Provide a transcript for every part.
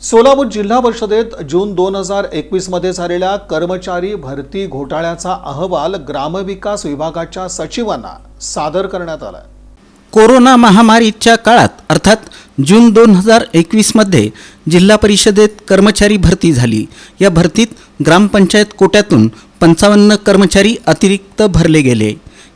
सोलापूर जिल्हा परिषदेत जून दोन हजार एकवीसमध्ये झालेल्या कर्मचारी भरती घोटाळ्याचा अहवाल ग्रामविकास विभागाच्या सचिवांना सादर करण्यात आला कोरोना महामारीच्या काळात अर्थात जून दोन हजार एकवीसमध्ये जिल्हा परिषदेत कर्मचारी भरती झाली. या भरतीत ग्रामपंचायत कोट्यातून पंचावन्न कर्मचारी अतिरिक्त भरले गेले.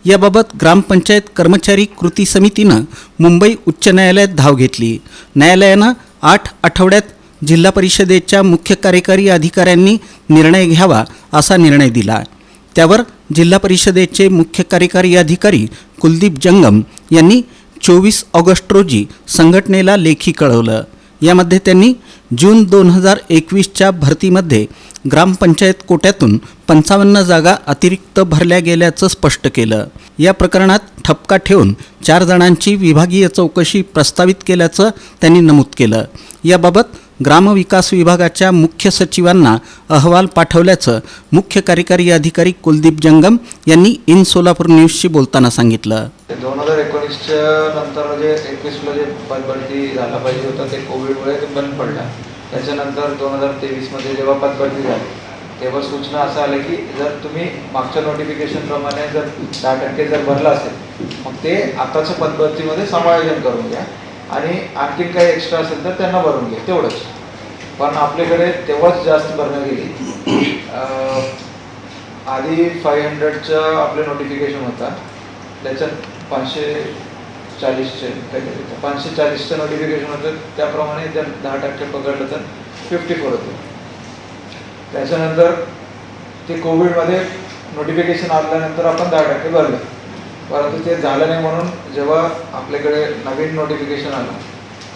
याबाबत ग्रामपंचायत कर्मचारी कृती समितीनं मुंबई उच्च न्यायालयात धाव घेतली. न्यायालयानं आठ आठवड्यात जिल्हा परिषदेच्या मुख्य कार्यकारी अधिकाऱ्यांनी निर्णय घ्यावा असा निर्णय दिला. त्यावर जिल्हा परिषदेचे मुख्य कार्यकारी अधिकारी कुलदीप जंगम यांनी चोवीस ऑगस्ट रोजी संघटनेला लेखी कळवलं. यामध्ये त्यांनी जून दोन हजार एकवीसच्या भरतीमध्ये ग्रामपंचायत कोट्यातून पंचावन्न जागा अतिरिक्त भरल्या गेल्याचं स्पष्ट केलं. या प्रकरणात ठपका ठेवून चार जणांची विभागीय चौकशी प्रस्तावित केल्याचं त्यांनी नमूद केलं. याबाबत ग्रामविकास विभागाच्या मुख्य सचिवांना अहवाल पाठवल्याचं मुख्य कार्यकारी अधिकारी कुलदीप जंगम यांनी इन सोलापूर न्यूजशी बोलताना सांगितलं. ते दोन हजार एकोणीसच्या नंतर जे एकवीसला जे पदभरती झाला पाहिजे होता ते कोविडमुळे ते बंद पडला. त्याच्यानंतर दोन हजार तेवीसमध्ये जेव्हा पदभरती झाली तेव्हा सूचना असं आली की जर तुम्ही मागच्या नोटिफिकेशनप्रमाणे जर दहा टक्के जर भरला असेल मग ते आताच्या पदभरतीमध्ये समायोजन करून घ्या. आणि आणखी काही एक्स्ट्रा असेल तर त्यांना भरून घे तेवढंच. पण आपल्याकडे तेव्हाच जास्त भरणं गेली. आधी फाईव्ह हंड्रेडचं आपलं नोटिफिकेशन होता. त्याच्यात पाचशे चाळीसचे काहीतरी पाचशे चाळीसचं नोटिफिकेशन होतं. त्याप्रमाणे त्या दहा टक्के पकडलं तर फिफ्टी फोर होतं. त्याच्यानंतर ते कोविडमध्ये नोटिफिकेशन आल्यानंतर आपण दहा टक्के भरलं. परंतु ते झालं नाही म्हणून जेव्हा आपल्याकडे नवीन नोटिफिकेशन आलं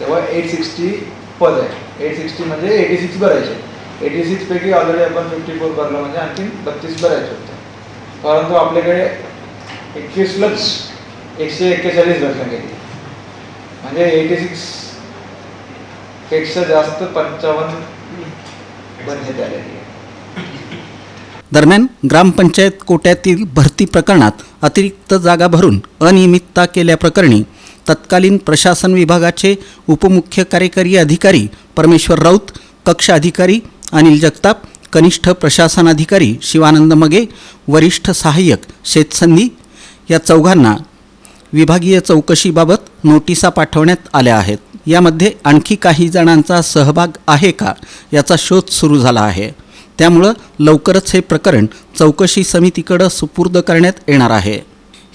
तेव्हा एट सिक्स्टी पद आहे. एट सिक्स्टी म्हणजे एटी सिक्स भरायचे. एटी सिक्सपैकी ऑलरेडी आपण फिफ्टी फोर भरलं म्हणजे आणखी बत्तीस भरायचे होते. परंतु आपल्याकडे एकवीस लक्ष एकशे एक्केचाळीस भरल्या गेली म्हणजे एटी सिक्सपेक्षा जास्त पंचावन्न बनण्यात आलेली आहे. दरम्यान ग्रामपंचायत कोट्यातील भरती प्रकरणात अतिरिक्त जागा भरून अनियमितता केल्याप्रकरणी तत्कालीन प्रशासन विभागाचे उपमुख्य कार्यकारी अधिकारी परमेश्वर राऊत कक्ष अधिकारी अनिल जगताप कनिष्ठ प्रशासन अधिकारी शिवानंद मगे वरिष्ठ सहाय्यक शेतसंधी या चौघांना विभागीय चौकशीबाबत नोटिसा पाठवण्यात आल्या आहेत. यामध्ये आणखी काही जणांचा सहभाग आहे का याचा शोध सुरू झाला आहे. त्यामुळं लवकरच हे प्रकरण चौकशी समितीकडं सुपूर्द करण्यात येणार आहे.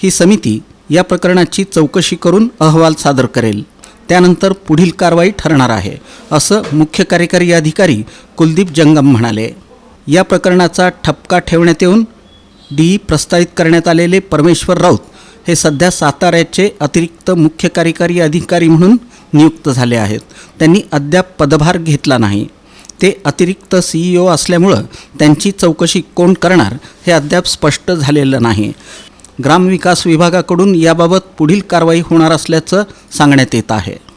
ही समिती या प्रकरणाची चौकशी करून अहवाल सादर करेल. त्यानंतर पुढील कारवाई ठरणार आहे असं मुख्य कार्यकारी अधिकारी कुलदीप जंगम म्हणाले. या प्रकरणाचा ठपका ठेवण्यात येऊन डी प्रस्तावित करण्यात आलेले परमेश्वर राऊत हे सध्या साताऱ्याचे अतिरिक्त मुख्य कार्यकारी अधिकारी म्हणून नियुक्त झाले आहेत. त्यांनी अद्याप पदभार घेतला नाही. ते अतिरिक्त सीईओ असल्यामुळं त्यांची चौकशी कोण करणार हे अद्याप स्पष्ट झालेलं नाही. ग्रामविकास विभागाकडून याबाबत पुढील कारवाई होणार असल्याचं सांगण्यात येत आहे.